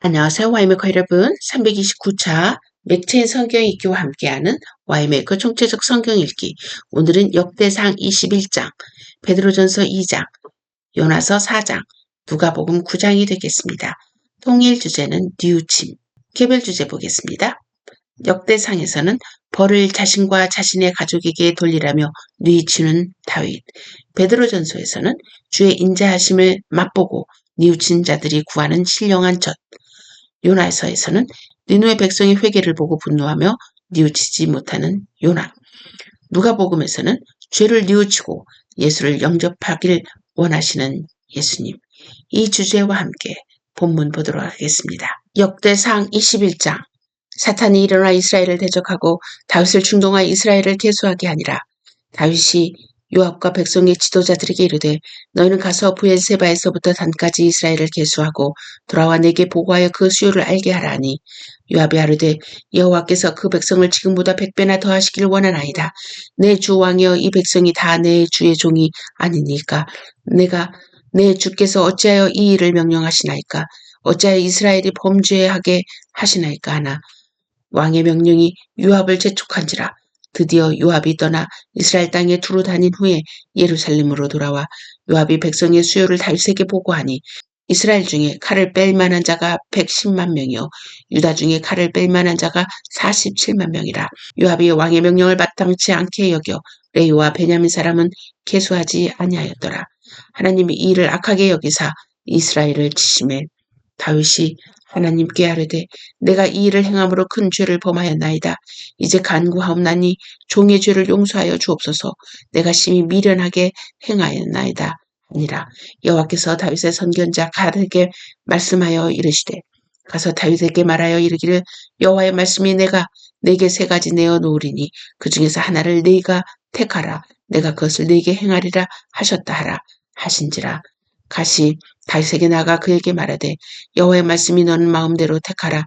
안녕하세요. 와이메커 여러분. 329차 맥체인 성경 읽기와 함께하는 와이메커 총체적 성경 읽기. 오늘은 역대상 21장, 베드로전서 2장, 요나서 4장, 누가복음 9장이 되겠습니다. 통일 주제는 뉘우침. 개별 주제 보겠습니다. 역대상에서는 벌을 자신과 자신의 가족에게 돌리라며 뉘우치는 다윗. 베드로전서에서는 주의 인자하심을 맛보고 뉘우친 자들이 구하는 신령한 젖. 요나서에서는 니누의 백성의 회개를 보고 분노하며 뉘우치지 못하는 요나. 누가복음에서는 죄를 뉘우치고 예수를 영접하길 원하시는 예수님. 이 주제와 함께 본문 보도록 하겠습니다. 역대상 21장 사탄이 일어나 이스라엘을 대적하고 다윗을 충동하여 이스라엘을 계수하게 하니라. 다윗이 요압과 백성의 지도자들에게 이르되 너희는 가서 부엘세바에서부터 단까지 이스라엘을 계수하고 돌아와 내게 보고하여 그 수요를 알게 하라니. 요압이 하르되 여호와께서 그 백성을 지금보다 백배나 더하시길 원하나이다. 내 주 왕이여 이 백성이 다 내 주의 종이 아니니까. 내가 내 주께서 어찌하여 이 일을 명령하시나이까? 어찌하여 이스라엘이 범죄하게 하시나이까 하나? 왕의 명령이 요압을 재촉한지라 드디어 요압이 떠나 이스라엘 땅에 두루 다닌 후에 예루살렘으로 돌아와 요압이 백성의 수요를 다윗에게 보고하니 이스라엘 중에 칼을 뺄 만한 자가 110만 명이요. 유다 중에 칼을 뺄 만한 자가 47만 명이라. 요압이 왕의 명령을 마땅치 않게 여겨 레이와 베냐민 사람은 개수하지 아니하였더라. 하나님이 이 일을 악하게 여기사 이스라엘을 치심해 다윗이 하나님께 하르되 내가 이 일을 행함으로 큰 죄를 범하였나이다. 이제 간구하옵나니 종의 죄를 용서하여 주옵소서. 내가 심히 미련하게 행하였나이다. 아니라 여호와께서 다윗의 선견자 가드에게 말씀하여 이르시되 가서 다윗에게 말하여 이르기를 여호와의 말씀이 내가 내게 세 가지 내어 놓으리니 그 중에서 하나를 네가 택하라 내가 그것을 네게 행하리라 하셨다 하라 하신지라 가시 다윗에게 나가 그에게 말하되 여호와의 말씀이 너는 마음대로 택하라.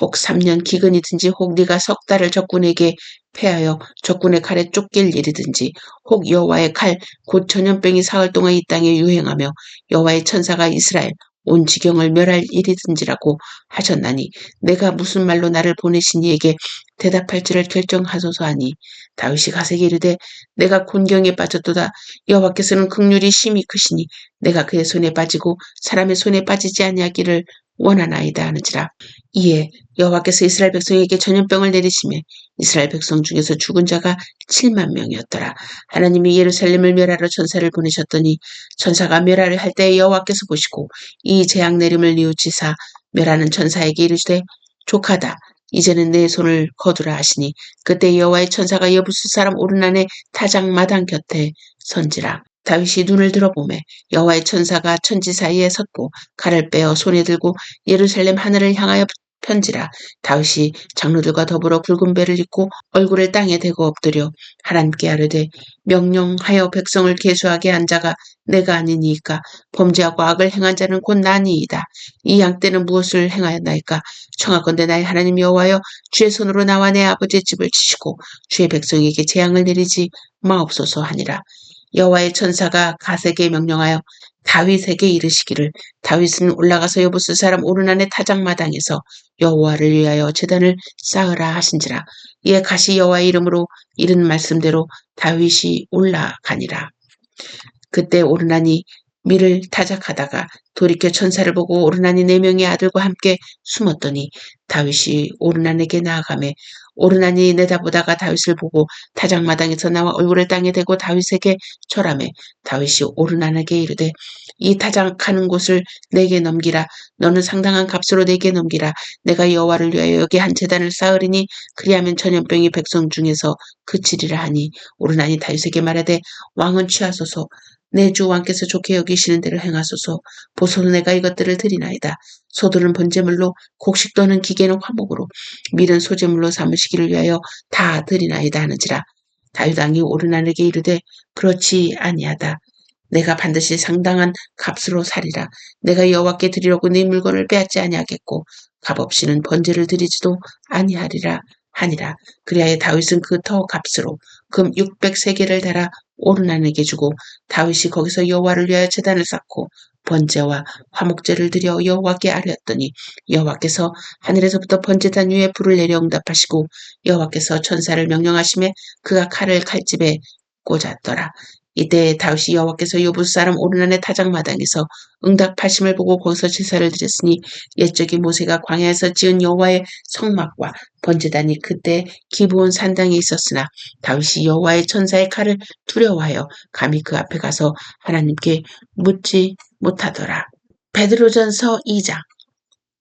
혹 3년 기근이든지 혹 네가 석 달을 적군에게 패하여 적군의 칼에 쫓길 일이든지 혹 여호와의 칼 곧 전염병이 사흘 동안 이 땅에 유행하며 여호와의 천사가 이스라엘 온 지경을 멸할 일이든지라고 하셨나니 내가 무슨 말로 나를 보내신 이에게 대답할지를 결정하소서 하니 다윗이 가세게 이르되 내가 곤경에 빠졌도다 여호와께서는 극률이 심히 크시니 내가 그의 손에 빠지고 사람의 손에 빠지지 아니하기를 원하나이다 하는지라 이에 여호와께서 이스라엘 백성에게 전염병을 내리시며 이스라엘 백성 중에서 죽은 자가 7만 명이었더라. 하나님이 예루살렘을 멸하러 천사를 보내셨더니 천사가 멸하를 할 때 여호와께서 보시고 이 재앙 내림을 뉘우치사 멸하는 천사에게 이르시되 족하다. 이제는 내 손을 거두라 하시니 그때 여호와의 천사가 여부수 사람 오르난의 타작 마당 곁에 선지라. 다윗이 눈을 들어보매 여호와의 천사가 천지 사이에 섰고 칼을 빼어 손에 들고 예루살렘 하늘을 향하여 편지라 다윗이 장로들과 더불어 붉은 배를 입고 얼굴을 땅에 대고 엎드려 하나님께 아뢰되 명령하여 백성을 계수하게 한 자가 내가 아니니까 범죄하고 악을 행한 자는 곧 나니이다. 이양 때는 무엇을 행하였나이까 청하건대 나의 하나님 여호와여 주의 손으로 나와 내 아버지의 집을 치시고 주의 백성에게 재앙을 내리지 마옵소서 하니라. 여호와의 천사가 가세게 명령하여 다윗에게 이르시기를 다윗은 올라가서 여부스 사람 오르난의 타작마당에서 여호와를 위하여 제단을 쌓으라 하신지라 이에 가시 여호와의 이름으로 이른 말씀대로 다윗이 올라가니라 그때 오르난이 밀을 타작하다가 돌이켜 천사를 보고 오르난이 네 명의 아들과 함께 숨었더니 다윗이 오르난에게 나아가매 오르난이 내다보다가 다윗을 보고 타작마당에서 나와 얼굴을 땅에 대고 다윗에게 절하매 다윗이 오르난에게 이르되 이 타작하는 곳을 내게 넘기라. 너는 상당한 값으로 내게 넘기라. 내가 여호와를 위하여 여기 한 재단을 쌓으리니 그리하면 전염병이 백성 중에서 그치리라 하니 오르난이 다윗에게 말하되 왕은 취하소서 내 주 왕께서 좋게 여기시는 대로 행하소서 보소서 내가 이것들을 드리나이다 소들은 번제물로 곡식 또는 기계는 화목으로 밀은 소재물로 삼으시기를 위하여 다 드리나이다 하는지라 다윗왕이 오르난에게 이르되 그렇지 아니하다 내가 반드시 상당한 값으로 살리라. 내가 여호와께 드리려고 네 물건을 빼앗지 아니하겠고 값없이는 번제를 드리지도 아니하리라 하니라. 그리하여 다윗은 그 더 값으로 금 600세계를 달아 오르난에게 주고 다윗이 거기서 여호와를 위하여 제단을 쌓고 번제와 화목제를 드려 여호와께 아뢰었더니 여호와께서 하늘에서부터 번제단 위에 불을 내려 응답하시고 여호와께서 천사를 명령하심에 그가 칼을 칼집에 꽂았더라. 이때 다윗이 여호와께서 요부스 사람 오르난의 타작마당에서 응답하심을 보고 거기서 제사를 드렸으니 옛적이 모세가 광야에서 지은 여호와의 성막과 번제단이 그때 기브온 산당에 있었으나 다윗이 여호와의 천사의 칼을 두려워하여 감히 그 앞에 가서 하나님께 묻지 못하더라. 베드로전서 2장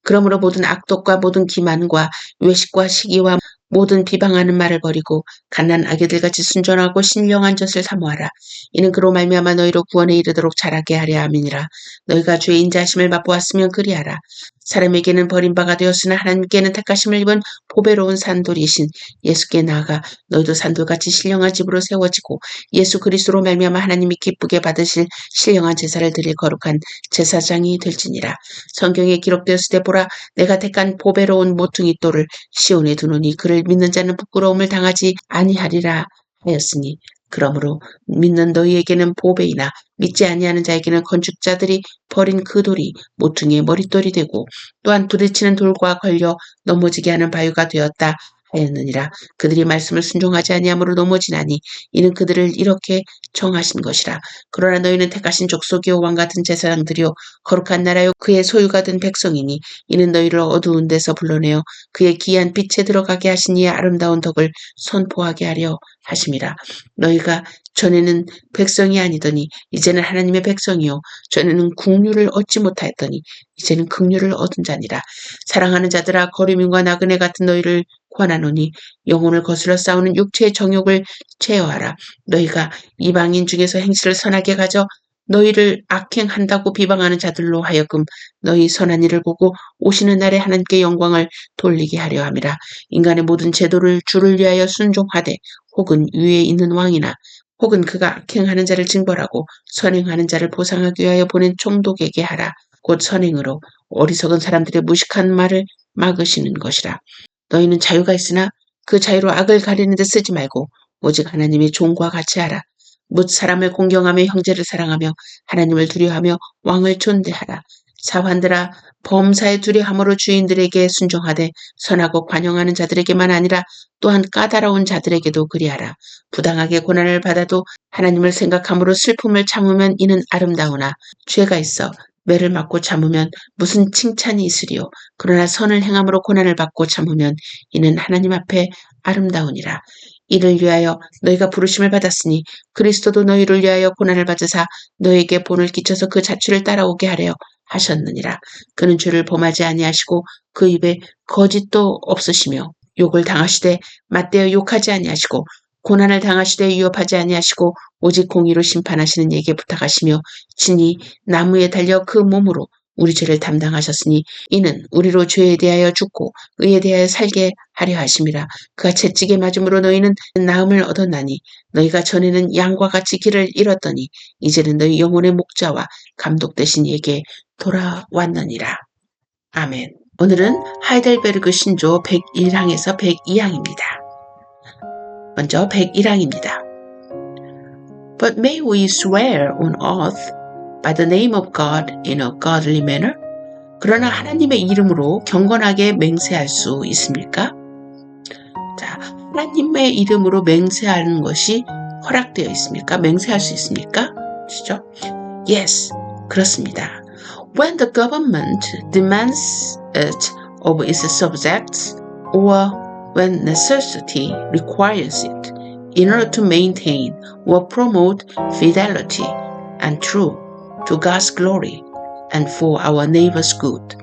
그러므로 모든 악독과 모든 기만과 외식과 시기와 모든 비방하는 말을 버리고 갓난 아기들같이 순전하고 신령한 젖을 사모하라. 이는 그로 말미암아 너희로 구원에 이르도록 자라게 하려 함이니라. 너희가 주의 인자하심을 맛보았으면 그리하라. 사람에게는 버림바가 되었으나 하나님께는 택하심을 입은 보배로운 산돌이신 예수께 나아가 너희도 산돌같이 신령한 집으로 세워지고 예수 그리스도로 말미암아 하나님이 기쁘게 받으실 신령한 제사를 드릴 거룩한 제사장이 될지니라. 성경에 기록되었을 때 보라 내가 택한 보배로운 모퉁이 돌을 시온에 두노니 그를 믿는 자는 부끄러움을 당하지 아니하리라 하였으니 그러므로 믿는 너희에게는 보배이나 믿지 아니하는 자에게는 건축자들이 버린 그 돌이 모퉁이의 머릿돌이 되고 또한 부딪히는 돌과 걸려 넘어지게 하는 바위가 되었다 하였느니라. 그들이 말씀을 순종하지 아니함으로 넘어지나니 이는 그들을 이렇게 정하신 것이라. 그러나 너희는 택하신 족속이요 왕 같은 제사장들이요 거룩한 나라요 그의 소유가 된 백성이니 이는 너희를 어두운 데서 불러내어 그의 기이한 빛에 들어가게 하신 이의 아름다운 덕을 선포하게 하려 하심이라. 너희가 전에는 백성이 아니더니 이제는 하나님의 백성이요 전에는 국류를 얻지 못하였더니 이제는 극류를 얻은 자니라. 사랑하는 자들아 거류민과 나그네 같은 너희를 권하노니 영혼을 거스러 싸우는 육체의 정욕을 제어하라 너희가 이방인 중에서 행실을 선하게 가져 너희를 악행한다고 비방하는 자들로 하여금 너희 선한 일을 보고 오시는 날에 하나님께 영광을 돌리게 하려 함이라 인간의 모든 제도를 주를 위하여 순종하되 혹은 위에 있는 왕이나 혹은 그가 악행하는 자를 징벌하고 선행하는 자를 보상하기 위하여 보낸 총독에게 하라. 곧 선행으로 어리석은 사람들의 무식한 말을 막으시는 것이라. 너희는 자유가 있으나 그 자유로 악을 가리는 데 쓰지 말고 오직 하나님의 종과 같이 하라. 묻 사람을 공경하며 형제를 사랑하며 하나님을 두려워하며 왕을 존대하라. 사환들아 범사에 두려함으로 주인들에게 순종하되 선하고 관용하는 자들에게만 아니라 또한 까다로운 자들에게도 그리하라. 부당하게 고난을 받아도 하나님을 생각함으로 슬픔을 참으면 이는 아름다우나 죄가 있어 매를 맞고 참으면 무슨 칭찬이 있으리요. 그러나 선을 행함으로 고난을 받고 참으면 이는 하나님 앞에 아름다우니라. 이를 위하여 너희가 부르심을 받았으니 그리스도도 너희를 위하여 고난을 받으사 너에게 본을 끼쳐서 그 자취를 따라오게 하려 하셨느니라. 그는 죄를 범하지 아니하시고 그 입에 거짓도 없으시며 욕을 당하시되 맞대어 욕하지 아니하시고 고난을 당하시되 위협하지 아니하시고 오직 공의로 심판하시는 이에게 부탁하시며 친히 나무에 달려 그 몸으로 우리 죄를 담당하셨으니 이는 우리로 죄에 대하여 죽고 의에 대하여 살게 하려 하심이라 그가 채찍에 맞음으로 너희는 나음을 얻었나니 너희가 전에는 양과 같이 길을 잃었더니 이제는 너희 영혼의 목자와 감독 되신 이에게 돌아왔느니라. 아멘. 오늘은 하이델베르그 신조 101항에서 102항입니다. 먼저 101항입니다. But may we swear on oath by the name of God in a godly manner? 그러나 하나님의 이름으로 경건하게 맹세할 수 있습니까? 자, 하나님의 이름으로 맹세하는 것이 허락되어 있습니까? 맹세할 수 있습니까? 그죠? Yes, 그렇습니다. When the government demands it of its subjects or when necessity requires it in order to maintain or promote fidelity and truth to God's glory and for our neighbor's good.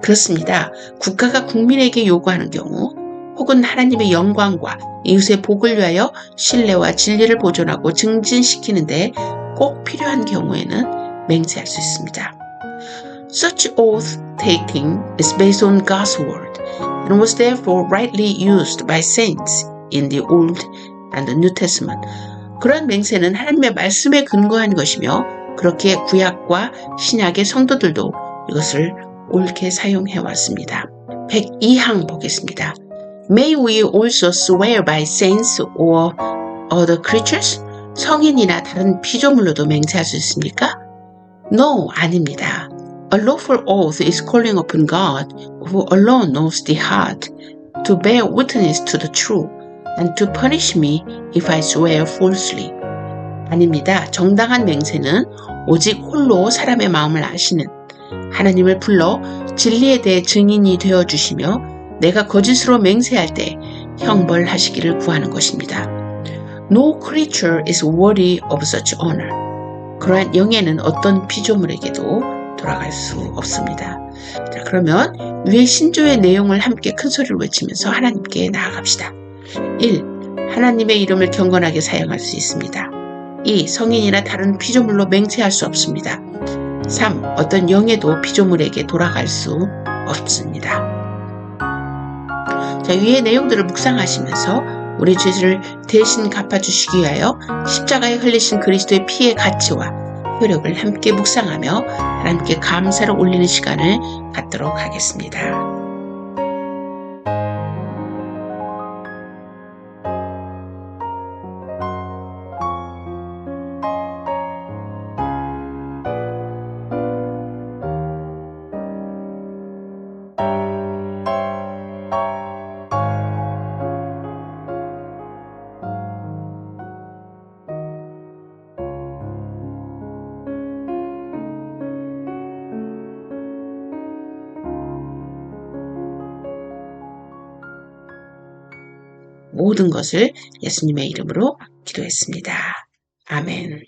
그렇습니다. 국가가 국민에게 요구하는 경우 혹은 하나님의 영광과 이웃의 복을 위하여 신뢰와 진리를 보존하고 증진시키는데 꼭 필요한 경우에는 맹세할 수 있습니다. Such oath taking is based on God's word and was therefore rightly used by saints in the Old and the New Testament. 그런 맹세는 하나님의 말씀에 근거한 것이며 그렇게 구약과 신약의 성도들도 이것을 옳게 사용해 왔습니다. 102항 보겠습니다. May we also swear by saints or other creatures? 성인이나 다른 피조물로도 맹세할 수 있습니까? No, 아닙니다. A lawful oath is calling upon God, who alone knows the heart, to bear witness to the truth, and to punish me if I swear falsely. 아닙니다. 정당한 맹세는 오직 홀로 사람의 마음을 아시는 하나님을 불러 진리에 대해 증인이 되어 주시며 내가 거짓으로 맹세할 때 형벌하시기를 구하는 것입니다. No creature is worthy of such honor. 그러한 영예는 어떤 피조물에게도 돌아갈 수 없습니다. 자, 그러면 위의 신조의 내용을 함께 큰 소리로 외치면서 하나님께 나아갑시다. 1. 하나님의 이름을 경건하게 사용할 수 있습니다. 2. 성인이나 다른 피조물로 맹세할 수 없습니다. 3. 어떤 영예도 피조물에게 돌아갈 수 없습니다. 자, 위의 내용들을 묵상하시면서 우리 죄를 대신 갚아주시기 위하여 십자가에 흘리신 그리스도의 피의 가치와 효력을 함께 묵상하며 하나님께 감사를 올리는 시간을 갖도록 하겠습니다. 모든 것을 예수님의 이름으로 기도했습니다. 아멘.